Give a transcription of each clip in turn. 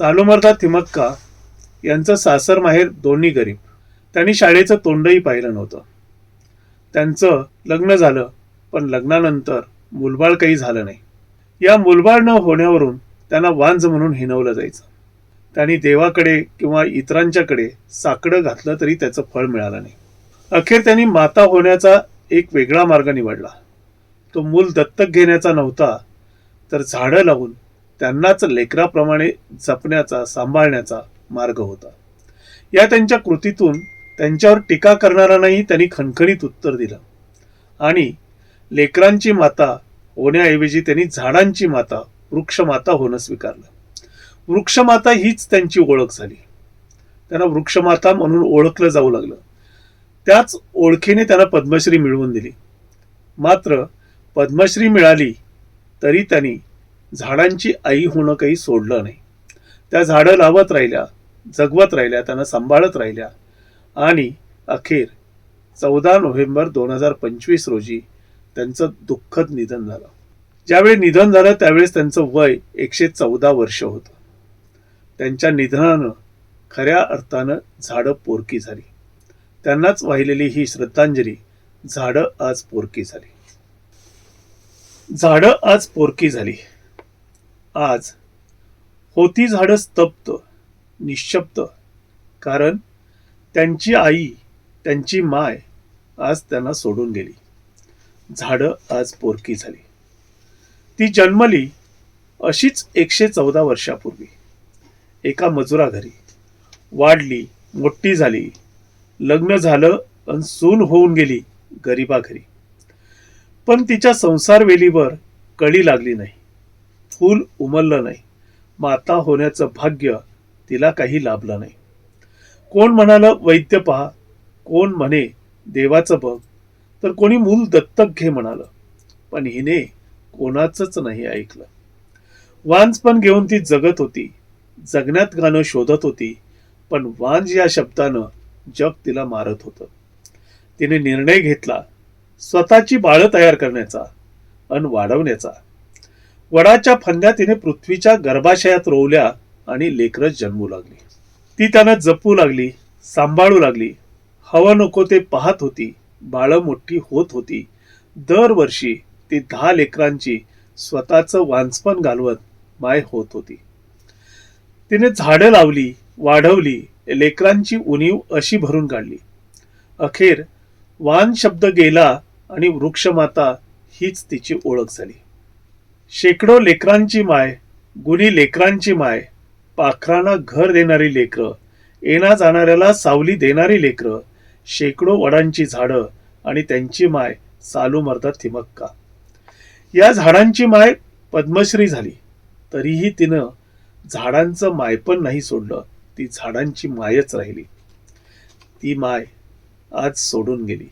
सालोमर्दा थिमक्का यांचं सासर माहेर दोन्ही गरीब. त्यांनी शाळेचं तोंडही पाहिलं नव्हतं. त्यांचं लग्न झालं पण लग्नानंतर मुलबाळ काही झालं नाही. या मुलबाळ न होण्यावरून त्यांना वांज म्हणून हिनवलं जायचं. त्यांनी देवाकडे किंवा इतरांच्याकडे साकडं घातलं तरी त्याचं फळ मिळालं नाही. अखेर त्यांनी माता होण्याचा एक वेगळा मार्ग निवडला. तो मूल दत्तक घेण्याचा नव्हता तर झाडं लावून त्यांनाच लेकराप्रमाणे जपण्याचा सांभाळण्याचा मार्ग होता. या त्यांच्या कृतीतून त्यांच्यावर टीका करणाऱ्यांनाही त्यांनी खणखणीत उत्तर दिलं. आणि लेकरांची माता होण्याऐवजी त्यांनी झाडांची माता वृक्षमाता होणं स्वीकारलं. वृक्षमाता हीच त्यांची ओळख झाली. त्यांना वृक्षमाता म्हणून ओळखलं जाऊ लागलं. त्याच ओळखीने त्यांना पद्मश्री मिळवून दिली. मात्र पद्मश्री मिळाली तरी त्यांनी झाडांची आई होणं काही सोडलं नाही. त्या झाडं लावत राहिल्या जगवत राहिल्या त्यांना सांभाळत राहिल्या. आणि अखेर चौदा नोव्हेंबर दोन हजार पंचवीस रोजी त्यांचं दुःखद निधन झालं. ज्यावेळी निधन झालं त्यावेळेस त्यांचं वय एकशे चौदा वर्ष होतं. त्यांच्या निधनानं खऱ्या अर्थानं झाडं पोरकी झाली. त्यांनाच वाहिलेली ही श्रद्धांजली झाडं आज पोरकी झाली. झाडं आज पोरकी झाली. आज. होती झाडं स्तब्ध निशब्द. कारण त्यांची आई त्यांची माय आज त्यांना सोडून गेली. झाडं आज पोरकी झाली. ती जन्मली अशीच एकशे चौदा वर्षापूर्वी. एका मजुरा घरी. वाढली मोठी झाली. लग्न झालं आणि सून होऊन गेली गरिबा घरी. पण तिच्या संसार वेलीवर कळी लागली नाही. फूल उमललं नाही. माता होण्याचं भाग्य तिला काही लाभलं नाही. कोण म्हणालं वैद्य पहा. कोण म्हणे देवाचं बघ. तर कोणी मूल दत्तक घे म्हणालं. पण हिने कोणाचंच नाही ऐकलं. वांज पण घेऊन ती जगत होती. जगण्यात गाणं शोधत होती. पण वांज या शब्दानं जग तिला मारत होतं. तिने निर्णय घेतला स्वतःची बाळं तयार करण्याचा अन वाढवण्याचा. वडाच्या फांद्या तिने पृथ्वीच्या गर्भाशयात रोवल्या आणि लेकरं जन्मू लागली. ती त्यानं जपू लागली सांभाळू लागली. हवं नको ते पाहत होती बाळं मोठी होत होती. दरवर्षी ती दहा लेकरांची स्वतःचं वांचपण घालवत माय होत होती. तिने झाडं लावली वाढवली लेकरांची उणीव अशी भरून काढली. अखेर वान शब्द गेला आणि वृक्षमाता हीच तिची ओळख झाली. शेकडो लेकरांची माय गुणी लेकरांची माय पाखरांना घर देणारी लेकरं येणा जाणाऱ्याला सावली देणारी लेकरं शेकडो वडांची झाडं आणि त्यांची माय सालू मरतात थिमक्का. या झाडांची माय पद्मश्री झाली. तरीही तिनं झाडांचं मायपण नाही सोडलं ती झाडांची मायच राहिली. ती माय आज सोडून गेली.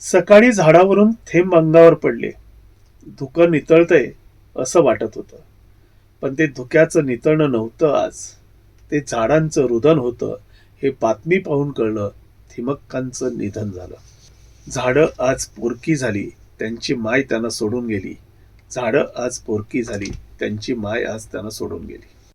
सकाळी झाडावरून थेंब अंगावर पडले. धुकं नितळतंय असं वाटत होतं. पण ते धुक्याचं नितळणं नव्हतं आज. ते झाडांचं रुदन होतं हे बातमी पाहून कळलं थिमक्कांचं निधन झालं. झाडं आज पोरकी झाली त्यांची माय त्यांना सोडून गेली. झाडं आज पोरकी झाली त्यांची माय आज त्यांना सोडून गेली.